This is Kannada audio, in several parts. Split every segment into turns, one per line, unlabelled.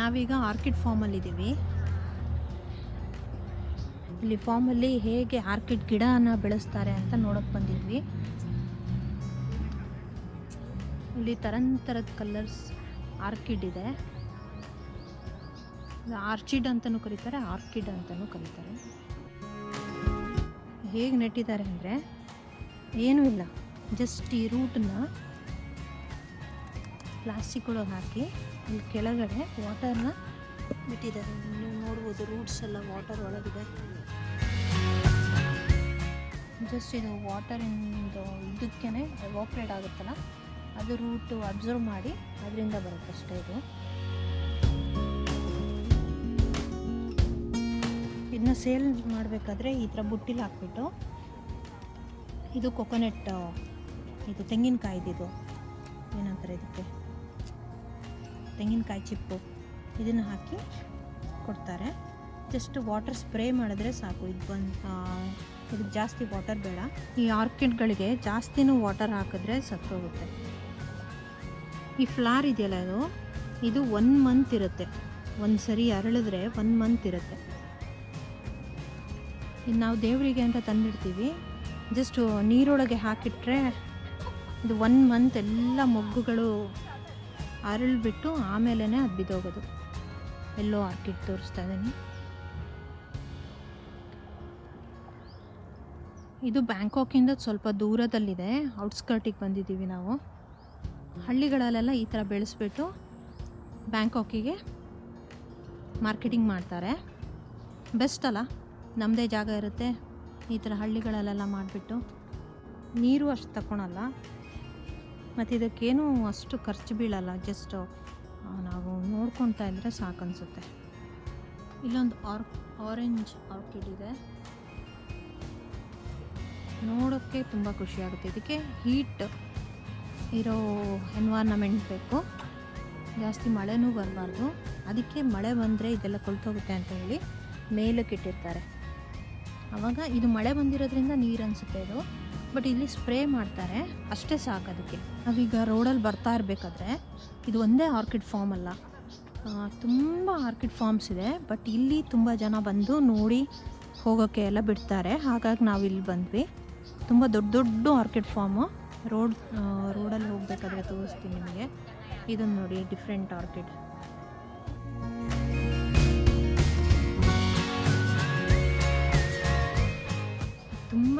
ನಾವೀಗ ಆರ್ಕಿಡ್ ಫಾರ್ಮಲ್ಲಿ ಇದ್ದೀವಿ ಇಲ್ಲಿ ಫಾರ್ಮಲ್ಲಿ ಹೇಗೆ ಆರ್ಕಿಡ್ ಗಿಡನ ಬೆಳೆಸ್ತಾರೆ ಅಂತ ನೋಡಕ್ಕೆ ಬಂದಿದ್ವಿ. ಇಲ್ಲಿ ತರಂತರದ ಕಲರ್ಸ್ ಆರ್ಕಿಡ್ ಇದೆ. ಇದು ಆರ್ಚಿಡ್ ಅಂತಲೂ ಕರೀತಾರೆ, ಆರ್ಕಿಡ್ ಅಂತಲೂ ಕರೀತಾರೆ. ಹೇಗೆ ನೆಟ್ಟಿದ್ದಾರೆ ಅಂದರೆ, ಏನೂ ಇಲ್ಲ ಜಸ್ಟ್ ಈ ರೂಟನ್ನ ಪ್ಲಾಸ್ಟಿಕ್ ಒಳಗೆ ಹಾಕಿ ಅಲ್ಲಿ ಕೆಳಗಡೆ ವಾಟರ್ನ ಬಿಟ್ಟಿದ್ದಾರೆ. ನೀವು ನೋಡ್ಬೋದು ರೂಟ್ಸ್ ಎಲ್ಲ ವಾಟರ್ ಒಳಗಿದೆ. ಜಸ್ಟ್ ಇದು ವಾಟರಿಂದು ಇದಕ್ಕೇ ಎವಾಪ್ರೇಟ್ ಆಗುತ್ತಲ್ಲ, ಅದು ರೂಟು ಅಬ್ಸರ್ವ್ ಮಾಡಿ ಅದರಿಂದ ಬರುತ್ತೆ ಅಷ್ಟೇ ಇದು. ಇದನ್ನ ಸೇಲ್ ಮಾಡಬೇಕಾದ್ರೆ ಈ ಥರ ಬುಟ್ಟಿಲಿ ಹಾಕ್ಬಿಟ್ಟು ಇದು ಕೊಕೊನೆಟ್ ಇದು ತೆಂಗಿನಕಾಯ್ದಿದು. ಏನಂತಾರೆ ಇದಕ್ಕೆ? ತೆಂಗಿನಕಾಯಿ ಚಿಪ್ಪು. ಇದನ್ನು ಹಾಕಿ ಕೊಡ್ತಾರೆ. ಜಸ್ಟ್ ವಾಟರ್ ಸ್ಪ್ರೇ ಮಾಡಿದ್ರೆ ಸಾಕು. ಇದು ಬಂದು ಇದಕ್ಕೆ ಜಾಸ್ತಿ ವಾಟರ್ ಬೇಡ. ಈ ಆರ್ಕಿಡ್ಗಳಿಗೆ ಜಾಸ್ತಿನೂ ವಾಟರ್ ಹಾಕಿದ್ರೆ ಸತ್ತೋಗುತ್ತೆ. ಈ ಫ್ಲಾರ್ ಇದೆಯಲ್ಲ ಇದು ಇದು ಒನ್ ಮಂತ್ ಇರುತ್ತೆ. ಒಂದು ಸರಿ ಅರಳಿದ್ರೆ ಒನ್ ಮಂತ್ ಇರುತ್ತೆ. ಇದು ನಾವು ದೇವರಿಗೆ ಅಂತ ತಂದಿಡ್ತೀವಿ. ಜಸ್ಟ್ ನೀರೊಳಗೆ ಹಾಕಿಟ್ರೆ ಇದು ಒನ್ ಮಂತ್ ಎಲ್ಲ ಮೊಗ್ಗುಗಳು ಅರಳ್ಬಿಟ್ಟು ಆಮೇಲೆ ಅದು ಬಿದ್ದೋಗೋದು. ಎಲ್ಲೋ ಆರ್ಕಿಡ್ ತೋರಿಸ್ತಾ ಇದ್ದೀನಿ ಇದು ಬ್ಯಾಂಕಾಕಿಂದ ಸ್ವಲ್ಪ ದೂರದಲ್ಲಿದೆ. ಔಟ್ಸ್ಕರ್ಟಿಗೆ ಬಂದಿದ್ದೀವಿ ನಾವು. ಹಳ್ಳಿಗಳಲ್ಲೆಲ್ಲ ಈ ಥರ ಬೆಳೆಸ್ಬಿಟ್ಟು ಬ್ಯಾಂಕಾಕಿಗೆ ಮಾರ್ಕೆಟಿಂಗ್ ಮಾಡ್ತಾರೆ. ಬೆಸ್ಟ್ ಅಲ್ಲ? ನಮ್ಮದೇ ಜಾಗ ಇರುತ್ತೆ. ಈ ಥರ ಹಳ್ಳಿಗಳಲ್ಲೆಲ್ಲ ಮಾಡಿಬಿಟ್ಟು ನೀರು ಅಷ್ಟು ತಗೊಳಲ್ಲ ಮತ್ತು ಇದಕ್ಕೇನು ಅಷ್ಟು ಖರ್ಚು ಬೀಳಲ್ಲ ಜಸ್ಟ್ ನಾವು ನೋಡ್ಕೊತಾ ಇದ್ದರೆ ಸಾಕು ಅನಿಸುತ್ತೆ ಇಲ್ಲೊಂದು ಆರ್ ಆರೆಂಜ್ ಆರ್ಕಿಡ್ ಇದೆ. ನೋಡೋಕ್ಕೆ ತುಂಬ ಖುಷಿಯಾಗುತ್ತೆ ಇದಕ್ಕೆ ಹೀಟ್ ಇರೋ ಎನ್ವಾರ್ನಮೆಂಟ್ ಬೇಕು. ಜಾಸ್ತಿ ಮಳೆನೂ ಬರಬಾರ್ದು. ಅದಕ್ಕೆ ಮಳೆ ಬಂದರೆ ಇದೆಲ್ಲ ಕೊಳ್ತೋಗುತ್ತೆ ಅಂತ ಹೇಳಿ ಮೇಲಕ್ಕೆ ಇಟ್ಟಿರ್ತಾರೆ ಆವಾಗ ಇದು ಮಳೆ ಬಂದಿರೋದ್ರಿಂದ ನೀರು ಅನಿಸುತ್ತೆ ಇದು. ಬಟ್ ಇಲ್ಲಿ ಸ್ಪ್ರೇ ಮಾಡ್ತಾರೆ, ಅಷ್ಟೇ ಸಾಕು ಅದಕ್ಕೆ. ನಾವೀಗ ರೋಡಲ್ಲಿ ಬರ್ತಾ ಇರಬೇಕಾದ್ರೆ ಇದು ಒಂದೇ ಆರ್ಕಿಡ್ ಫಾರ್ಮ್ ಅಲ್ಲ. ತುಂಬ ಆರ್ಕಿಡ್ ಫಾರ್ಮ್ಸ್ ಇದೆ, ಬಟ್ ಇಲ್ಲಿ ತುಂಬ ಜನ ಬಂದು ನೋಡಿ ಹೋಗೋಕ್ಕೆ ಎಲ್ಲ ಬಿಡ್ತಾರೆ. ಹಾಗಾಗಿ ನಾವು ಇಲ್ಲಿ ಬಂದ್ವಿ. ತುಂಬ ದೊಡ್ಡ ದೊಡ್ಡ ಆರ್ಕಿಡ್ ಫಾರ್ಮು ರೋಡ್ ರೋಡಲ್ಲಿ ಹೋಗಬೇಕಾದ್ರೆ ತೋರಿಸ್ತೀನಿ ನಿಮಗೆ. ಇದನ್ನು ನೋಡಿ ಡಿಫ್ರೆಂಟ್ ಆರ್ಕಿಡ್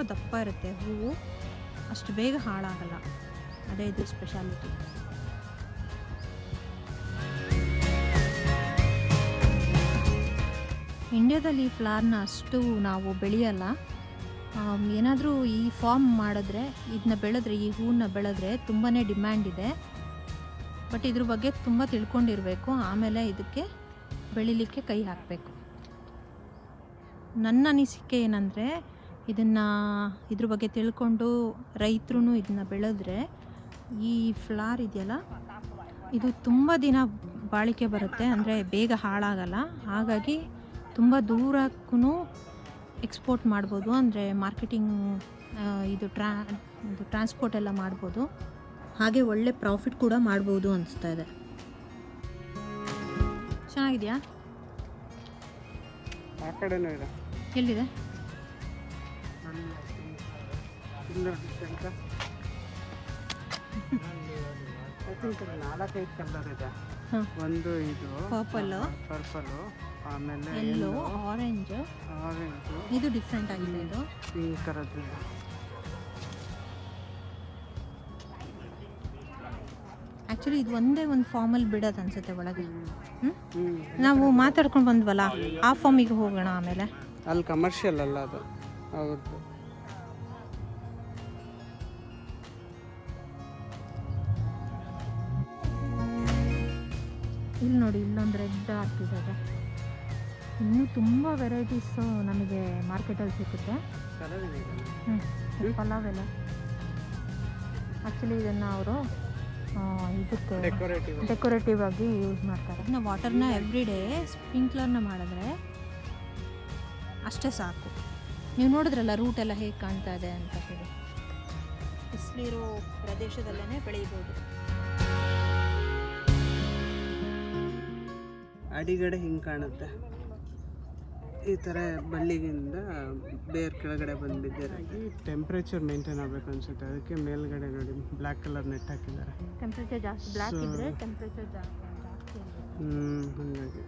ದಪ್ಪ ಇರುತ್ತೆ ಹೂವು, ಅಷ್ಟು ಬೇಗ ಹಾಳಾಗಲ್ಲ. ಅದೇ ಇದು ಸ್ಪೆಷಾಲಿಟಿ ಇಂಡ್ಯಾದಲ್ಲಿ ಫ್ಲಾರ್ನ ಅಷ್ಟು ನಾವು ಬೆಳೆಯಲ್ಲ. ಏನಾದರೂ ಈ ಫಾರ್ಮ್ ಮಾಡಿದ್ರೆ ಇದನ್ನ ಬೆಳೆದ್ರೆ, ಈ ಹೂವನ್ನ ಬೆಳೆದ್ರೆ ತುಂಬಾ ಡಿಮ್ಯಾಂಡ್ ಇದೆ. ಬಟ್ ಇದ್ರ ಬಗ್ಗೆ ತುಂಬ ತಿಳ್ಕೊಂಡಿರಬೇಕು. ಆಮೇಲೆ ಇದಕ್ಕೆ ಬೆಳಿಲಿಕ್ಕೆ ಕೈ ಹಾಕಬೇಕು. ನನ್ನ ಅನಿಸಿಕೆ ಏನಂದರೆ ಇದನ್ನು ಇದ್ರ ಬಗ್ಗೆ ತಿಳ್ಕೊಂಡು ರೈತರು ಇದನ್ನು ಬೆಳೆದ್ರೆ ಈ ಫ್ಲಾರ್ ಇದೆಯಲ್ಲ ಇದು ತುಂಬ ದಿನ ಬಾಳಿಕೆ ಬರುತ್ತೆ ಅಂದರೆ ಬೇಗ ಹಾಳಾಗಲ್ಲ. ಹಾಗಾಗಿ ತುಂಬ ದೂರಕ್ಕೂ ಎಕ್ಸ್ಪೋರ್ಟ್ ಮಾಡ್ಬೋದು ಅಂದರೆ ಮಾರ್ಕೆಟಿಂಗ್ ಇದು ಟ್ರಾ ಇದು ಟ್ರಾನ್ಸ್ಪೋರ್ಟ್ ಎಲ್ಲ ಮಾಡ್ಬೋದು. ಹಾಗೆ ಒಳ್ಳೆ ಪ್ರಾಫಿಟ್ ಕೂಡ ಮಾಡ್ಬೋದು ಅನಿಸ್ತಾ ಇದೆ. ಚೆನ್ನಾಗಿದೆಯಾ? ಎಲ್ಲಿದೆ?
ನೋಡಿ ತನಕ ನಾಲ್ಕೈದು ಕಲರ್ ಇದೆ ಒಂದು ಇದು
ಪರ್ಪಲ್
ಪರ್ಪಲ್ ಆಮೇಲೆ
ಎಲ್ಲೋ ಆರೆಂಜ್
ಆರೆಂಜು
ಇದು ಡಿಫ್ರೆಂಟ್ ಆಗಿದೆ ಇದು.
ಈ ಥರದ್ದು
ಆ್ಯಕ್ಚುಲಿ ಇದು ಒಂದೇ ಒಂದು ಫಾರ್ಮಲ್ಲಿ ಬಿಡೋದು ಅನ್ಸುತ್ತೆ ಒಳಗೆ. ನಾವು ಮಾತಾಡ್ಕೊಂಡು ಬಂದ್ವಲ್ಲ ಆ ಫಾರ್ಮಿಗೆ ಹೋಗೋಣ ಆಮೇಲೆ.
ಅಲ್ಲಿ ಕಮರ್ಷಿಯಲ್ ಅಲ್ಲ ಅದು. ಹೌದು.
ಇಲ್ಲಿ ನೋಡಿ ಇಲ್ಲೊಂದು ರೆಡ್ ಆಗ್ತಿದೆ ಇನ್ನೂ ತುಂಬ ವೆರೈಟೀಸು ನಮಗೆ ಮಾರ್ಕೆಟಲ್ಲಿ ಸಿಗುತ್ತೆ. ಹ್ಞೂ ಪಲಾವ್ ಎಲ್ಲ. ಆ್ಯಕ್ಚುಲಿ ಇದನ್ನು ಅವರು ಇದಕ್ಕೆ
ಡೆಕೋರೇಟಿವ್
ಡೆಕೋರೇಟಿವ್ ಆಗಿ ಯೂಸ್ ಮಾಡ್ತಾರೆ. ಇನ್ನು ವಾಟರ್ನ ಎವ್ರಿ ಡೇ ಸ್ಪ್ರಿಂಕ್ಲರ್ನ ಮಾಡಿದ್ರೆ ಅಷ್ಟೇ ಸಾಕು. ನೀವು ನೋಡಿದ್ರಲ್ಲ ರೂಟ್ ಎಲ್ಲ ಹೇಗೆ ಕಾಣ್ತಾ ಇದೆ ಅಂತ ಹೇಳಿ. ಬಿಸಿಲಿರೋ ಪ್ರದೇಶದಲ್ಲೇ ಬೆಳೆಯಬಹುದು.
ಅಡಿಗಡೆ ಹಿಂಗೆ ಕಾಣುತ್ತೆ. ಈ ಥರ ಬಳ್ಳಿಗಿಂದ ಬೇರ್ ಕೆಳಗಡೆ ಬಂದು ಬಿದ್ದಿರುತ್ತೆ ಟೆಂಪ್ರೇಚರ್ ಮೇಂಟೈನ್ ಆಗಬೇಕು ಅನ್ಸುತ್ತೆ. ಅದಕ್ಕೆ ಮೇಲ್ಗಡೆ ನೋಡಿ ಬ್ಲ್ಯಾಕ್ ಕಲರ್ ನೆಟ್ ಹಾಕಿದ್ದಾರೆ.
ಟೆಂಪ್ರೇಚರ್ ಜಾಸ್ತಿ ಬ್ಲ್ಯಾಕ್ ಇದ್ರೆ ಟೆಂಪ್ರೇಚರ್ ಜಾಸ್ತಿ ಜಾಸ್ತಿ
ಹ್ಞೂ ಹಾಗಾಗಿ.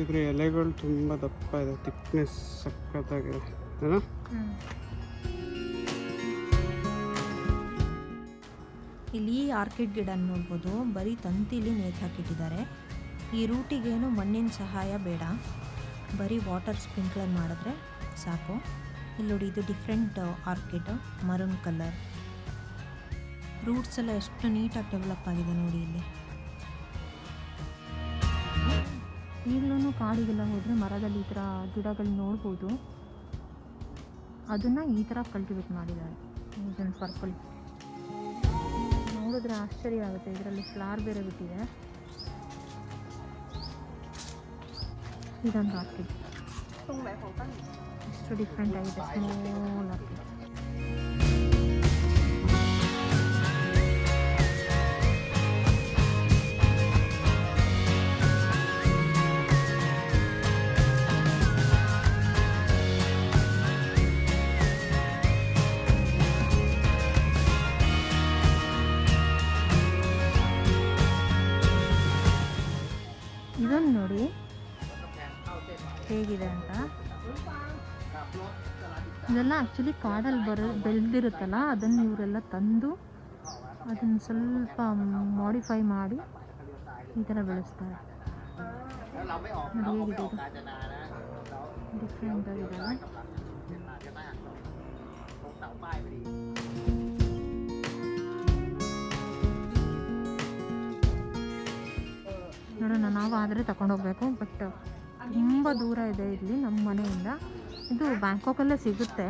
ಇದ್ರ ಎಲೆಗಳು ತುಂಬ ದಪ್ಪ ಇದೆ ತಿಕ್ನೆಸ್ ಸಕ್ಕತ್ತಾಗಿದೆ ಅಲ್ಲ
ಇಲ್ಲಿ ಆರ್ಕಿಡ್ ಗಿಡ ನೋಡ್ಬೋದು, ಬರೀ ತಂತಿಲಿ ನೇತು ಹಾಕಿಟ್ಟಿದ್ದಾರೆ. ಈ ರೂಟಿಗೇನು ಮಣ್ಣಿನ ಸಹಾಯ ಬೇಡ. ಬರೀ ವಾಟರ್ ಸ್ಪ್ರಿಂಕ್ಲರ್ ಮಾಡಿದ್ರೆ ಸಾಕು. ಇಲ್ಲಿ ನೋಡಿ, ಇದು different orchid, maroon colour. Roots ಎಲ್ಲ ಎಷ್ಟು ನೀಟಾಗಿ ಡೆವಲಪ್ ಆಗಿದೆ ನೋಡಿ ಇಲ್ಲಿ. ಈಗಲೂ ಕಾಡಿಗೆಲ್ಲ ಹೋದರೆ ಮರದಲ್ಲಿ ಈ ಥರ ಗಿಡಗಳು ನೋಡ್ಬೋದು. ಅದನ್ನು ಈ ಥರ ಕಲ್ಟಿವೇಟ್ ಮಾಡಿದ್ದಾರೆ. ಇದನ್ನು ಪರ್ಪಲ್ ನೋಡಿದ್ರೆ ಆಶ್ಚರ್ಯ ಆಗುತ್ತೆ. ಇದರಲ್ಲಿ ಫ್ಲವರ್ ಬೇರೆ ಬಿಟ್ಟಿದೆ. ಇದೊಂದು ಆರ್ಕಿಡ್ ಎಷ್ಟು ಡಿಫ್ರೆಂಟ್ ಆಗಿದೆ. ಸ್ಮಾಲ್ ಆರ್ಕಿಡ್ ಹೇಗಿದೆ ಅಂತ? ಇದೆಲ್ಲ ಆ್ಯಕ್ಚುಲಿ ಕಾಡಲ್ಲಿ ಬರೋ, ಬೆಳೆದಿರುತ್ತಲ್ಲ, ಅದನ್ನು ಇವರೆಲ್ಲ ತಂದು ಅದನ್ನು ಸ್ವಲ್ಪ ಮಾಡಿಫೈ ಮಾಡಿ ಈ ಥರ ಬೆಳೆಸ್ತಾರೆ. ಹೇಗಿದೆ ಡಿಫ್ರೆಂಟ್ ನೋಡೋಣ ನಾವು ಆದರೆ ತಗೊಂಡೋಗ್ಬೇಕು ಬಟ್ ತುಂಬ ದೂರ ಇದೆ ಇಲ್ಲಿ ನಮ್ಮ ಮನೆಯಿಂದ. ಇದು ಬ್ಯಾಂಕಾಕಲ್ಲೇ ಸಿಗುತ್ತೆ.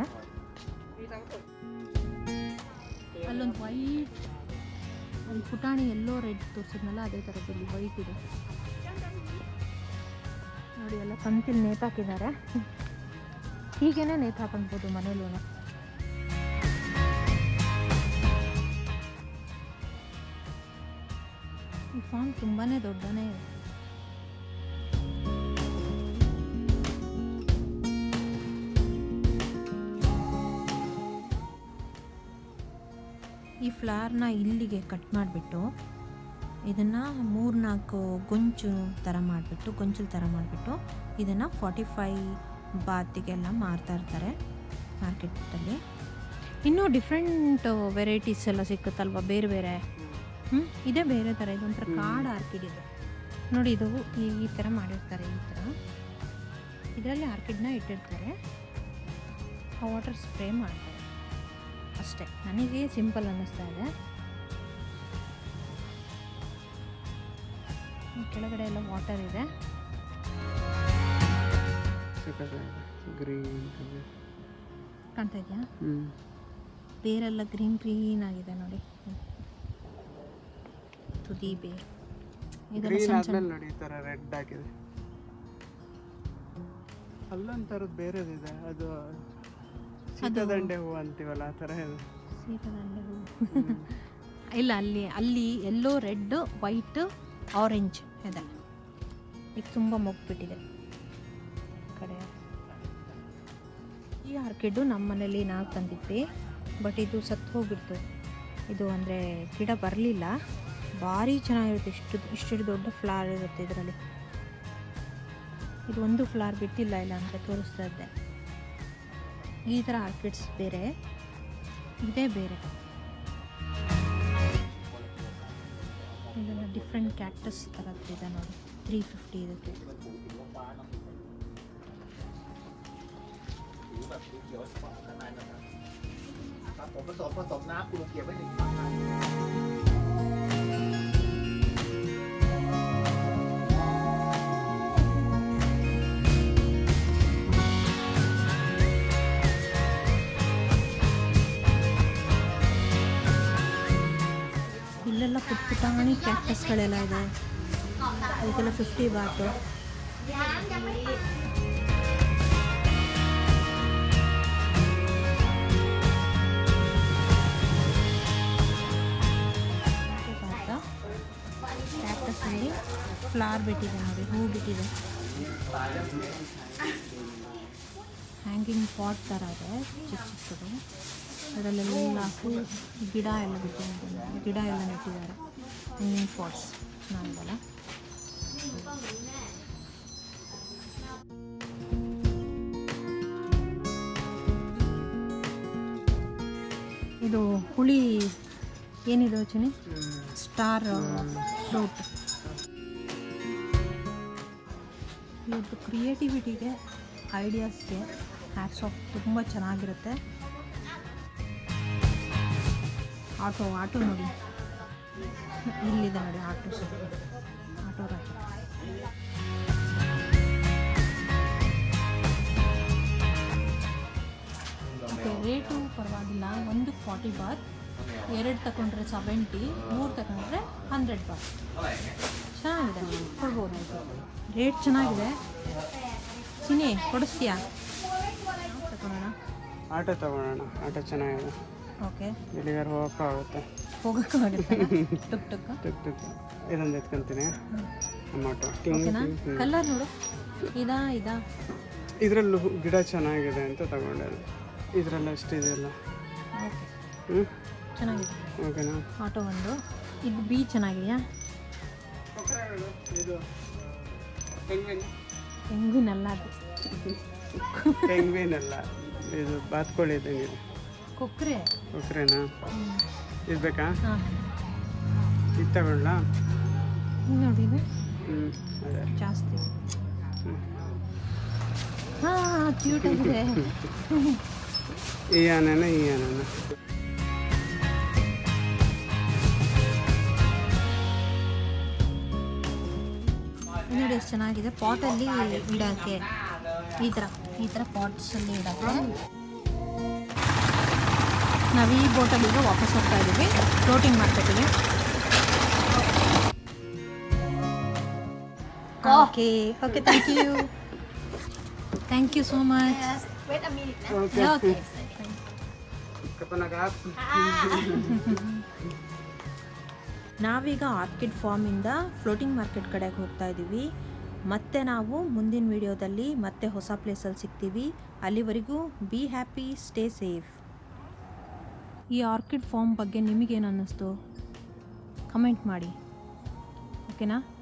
ಅಲ್ಲೊಂದು ವೈಟ್ ಒಂದು ಪುಟಾಣಿ ಎಲ್ಲೋ ರೆಡ್ ತೋರಿಸಿದ್ನಲ್ಲ, ಅದೇ ಥರದಲ್ಲಿ ವೈಟ್ ಇದೆ. ನೋಡಿ, ಎಲ್ಲ ತಂತಿಲಿ ನೇತಾಕಿದ್ದಾರೆ ಹೀಗೇನೆ ನೇತು ಮನೇಲೂ ಈ ಫಾರ್ಮ್ ತುಂಬಾ ದೊಡ್ಡನೇ ಇದೆ. ಈ ಫ್ಲವರ್ನ ಇಲ್ಲಿಗೆ ಕಟ್ ಮಾಡಿಬಿಟ್ಟು ಇದನ್ನು ಮೂರ್ನಾಲ್ಕು ಗೊಂಚು ಥರ ಮಾಡಿಬಿಟ್ಟು ಗೊಂಚಲು ಥರ ಮಾಡಿಬಿಟ್ಟು ಇದನ್ನು ಫಾರ್ಟಿ ಫೈ ಬಾತಿಗೆಲ್ಲ ಮಾರ್ತಾ ಇರ್ತಾರೆ ಮಾರ್ಕೆಟಲ್ಲಿ. ಇನ್ನೂ ಡಿಫ್ರೆಂಟ್ ವೆರೈಟೀಸ್ ಎಲ್ಲ ಸಿಕ್ಕುತ್ತಲ್ವ ಬೇರೆ ಬೇರೆ? ಹ್ಞೂ ಇದೇ ಬೇರೆ ಥರ ಇದೊಂಥರ ಕಾಡು ಆರ್ಕಿಡ್ ಇದು. ನೋಡಿ ಇದು ಈ ಥರ ಮಾಡಿರ್ತಾರೆ ಈ ಥರ. ಇದರಲ್ಲಿ ಆರ್ಕಿಡ್ನ ಇಟ್ಟಿರ್ತಾರೆ. ಆ ವಾಟರ್ ಸ್ಪ್ರೇ ಮಾಡ್ತಾರೆ. ಅಷ್ಟೇ. ನನಗೆ ಸಿಂಪಲ್ ಅನ್ನಿಸ್ತಾ ಇದೆ. ಕೆಳಗಡೆ ಎಲ್ಲ ವಾಟರ್ ಇದೆ.
ಗ್ರೀನ್
ಕಾಣ್ತಾ ಇದೆಯಾ? ಬೇರೆಲ್ಲ ಗ್ರೀನ್ ಗ್ರೀನ್ ಆಗಿದೆ ನೋಡಿ. ತುದಿ ಬೇರ್
ನೋಡಿ ಈ ಥರ ರೆಡ್ ಆಗಿದೆ. ಅಲ್ಲೊಂಥರದ್ದು ಬೇರೆದಿದೆ. ಅದು ಸೀತಾದಂಡೆ ಹೂ ಅಂತೀವಲ್ಲ ಆ ಥರ
ಸೀತಾದಂಡೆ ಹೂ ಇಲ್ಲ ಅಲ್ಲಿ ಅಲ್ಲಿ ಎಲ್ಲೋ ರೆಡ್ ವೈಟ್ ಆರೆಂಜ್ ಇದೆ. ಈಗ ತುಂಬ ಮೊಗ್ಬಿಟ್ಟಿದೆ. ಕಡೆ. ಈ ಆರ್ಕಿಡ್ಡು ನಮ್ಮ ಮನೇಲಿ ನಾವು ತಂದಿದ್ವಿ ಬಟ್ ಇದು ಸತ್ತು ಹೋಗ್ಬಿಡ್ತು. ಇದು ಅಂದರೆ ಗಿಡ ಬರಲಿಲ್ಲ. ಭಾರಿ ಚೆನ್ನಾಗಿರುತ್ತೆ. ಇಷ್ಟು ಇಷ್ಟು ದೊಡ್ಡ ಫ್ಲವರ್ ಇರುತ್ತೆ ಇದರಲ್ಲಿ. ಇದು ಒಂದು ಫ್ಲವರ್ ಬಿಟ್ಟಿಲ್ಲ ಇಲ್ಲ ಅಂತ ತೋರಿಸ್ತಾ ಇದ್ದೆ. ಈ ಥರ ಆರ್ಕಿಡ್ಸ್ ಬೇರೆ, ಇದೇ ಬೇರೆ. ಇದೆಲ್ಲ ಡಿಫ್ರೆಂಟ್ ಕ್ಯಾಕ್ಟಸ್ ಥರದ್ದಿದೆ ನೋಡಿ. ತ್ರೀ ಫಿಫ್ಟಿ ಇದಕ್ಕೆ. ಇಲ್ಲೆಲ್ಲ ಪುಟ್ಟ ಪುಟಾಣಿ ಕ್ಯಾಕ್ಟಸ್ಗಳೆಲ್ಲ ಇದೆ. ಅದಕ್ಕೆಲ್ಲ ಫಿಫ್ಟಿ ಬಾಟ ಕ್ಯಾಕ್ಟಸಲ್ಲಿ ಫ್ಲವರ್ ಬಿಟ್ಟಿದೆ ನೋಡಿ, ಹೂ ಬಿಟ್ಟಿದೆ. ಹ್ಯಾಂಗಿಂಗ್ ಪಾಟ್ ಥರ ಇದೆ, ಚಿಕ್ಕ ಚಿಕ್ಕದು. ಅದರಲ್ಲೆಲ್ಲ ಹೂ ಗಿಡ ಎಲ್ಲ ಬಿಟ್ಟಿದ್ದಾರೆ. ಗಿಡ ಎಲ್ಲ ನೆಟ್ಟಿದ್ದಾರೆ. ಹ್ಯಾಂಗಿಂಗ್ ಪಾಟ್ಸ್ ಚೆನ್ನಾಗಿದಲ್ಲ ಇದು ಹುಳಿ ಏನಿದೆ ಯೋಚನೆ ಸ್ಟಾರ್ ಫ್ರೂಟ್ ಇವ್ರದ್ದು ಕ್ರಿಯೇಟಿವಿಟಿಗೆ ಐಡಿಯಾಸ್ಗೆ ಹ್ಯಾಟ್ಸ್ ಆಫ್ ತುಂಬ ಚೆನ್ನಾಗಿರುತ್ತೆ. ಆಟೋ ಆಟೋ ನೋಡಿ. ಇಲ್ಲಿದೆ ನೋಡಿ ಆಟೋ ಆಟೋ ರೇಟು ಪರವಾಗಿಲ್ಲ. ಒಂದು ಫಾರ್ಟಿ ಬಾತ್ ಎರಡು ತಗೊಂಡ್ರೆ ಸೆವೆಂಟಿ ಮೂರು ತಗೊಂಡ್ರೆ ಹಂಡ್ರೆಡ್ ಬಾತ್ ಚೆನ್ನಾಗಿದೆ ಕೊಡ್ಬೋದು. ರೇಟ್ ಚೆನ್ನಾಗಿದೆ. ಸಿನಿ ಕೊಡಿಸ್ತೀಯಾ? ತಗೊಳ್ಳೋಣ.
ಆಟೋ ತಗೊಳ್ಳೋಣ ಆಟೋ ಚೆನ್ನಾಗಿದೆ.
ಓಕೆ.
ಡೆಲಿವರಿ ಹೋಗೋಕ್ಕೂ ಆಗುತ್ತೆ.
ಹೋಗೋಕ್ಕಾಗುತ್ತೆ? ಟುಕ್ ಟುಕ್
ತುಕ್ ತುಕ್ ಇದೊಂದು ಎತ್ಕೊಂತೀನಿ. ಆಟೋ ಟಿಂಗ್
ಓಕೆನಾ ಕಲರ್ ನೋಡು. ಇದಾ ಇದಾ?
ಇದರಲ್ಲೂ ಗಿಡ ಚೆನ್ನಾಗಿದೆ ಅಂತ ತಗೊಂಡೆ ಇದರಲ್ಲ ಅಷ್ಟಿದೆಯಲ್ಲ
ಓಕೆ.
ಹ್ಞೂ
ಚೆನ್ನಾಗಿದೆ.
ಓಕೆನಾ?
ಆಟೋ ಒಂದು. ಇದು ಬಿ ಚೆನ್ನಾಗಿದೆಯಾ? ಹೆಂಗುನಲ್ಲ ಅದು.
ಪೆಂಗ್ವಿನ್ ಅಲ್ಲ. ಇದು ಬಾತ್ಕೊಳ್ಳಿ ಇದ್ದಂಗೆ
ಕೊಕ್ಕರೆ
ಓಕೆನಾ ಇದು ಬೇಕಾ ಇದು. ತಗೊಳ್ಳ
ನೋಡಿ ಜಾಸ್ತಿ. ಹಾಂ ಕ್ಯೂಟ್ ಆಗಿದೆ.
ಈ ಆನೆನ ಈ ಆನೆನ?
ನೋಡಿ ಎಷ್ಟು ಚೆನ್ನಾಗಿದೆ. ಪಾಟಲ್ಲಿ ಇಡೋಕ್ಕೆ. ಈ ಥರ ಈ ಥರ ಪಾಟ್ಸಲ್ಲಿ ಇಡೋಕ್ಕೆ. ನಾವು ಈ ಬೋಟಲ್ಲಿ ಈಗ ವಾಪಸ್ ಹೋಗ್ತಾ ಇದ್ದೀವಿ. ಫ್ಲೋಟಿಂಗ್ ಮಾರ್ಕೆಟಿಗೆ okay okay thank you thank you so much
okay
ನಾವೀಗ ಆರ್ಕಿಡ್ ಫಾರ್ಮಿಂದ ಫ್ಲೋಟಿಂಗ್ ಮಾರ್ಕೆಟ್ ಕಡೆಗೆ ಹೋಗ್ತಾ ಇದ್ದೀವಿ. ಮತ್ತೆ ನಾವು ಮುಂದಿನ ವಿಡಿಯೋದಲ್ಲಿ ಮತ್ತೆ ಹೊಸ ಪ್ಲೇಸಲ್ಲಿ ಸಿಗ್ತೀವಿ. ಅಲ್ಲಿವರೆಗೂ ಬಿ ಹ್ಯಾಪಿ ಸ್ಟೇ ಸೇಫ್ ಈ ಆರ್ಕಿಡ್ ಫಾರ್ಮ್ ಬಗ್ಗೆ ನಿಮಗೇನು ಅನ್ನಿಸ್ತು ಕಮೆಂಟ್ ಮಾಡಿ. ಓಕೆನಾ?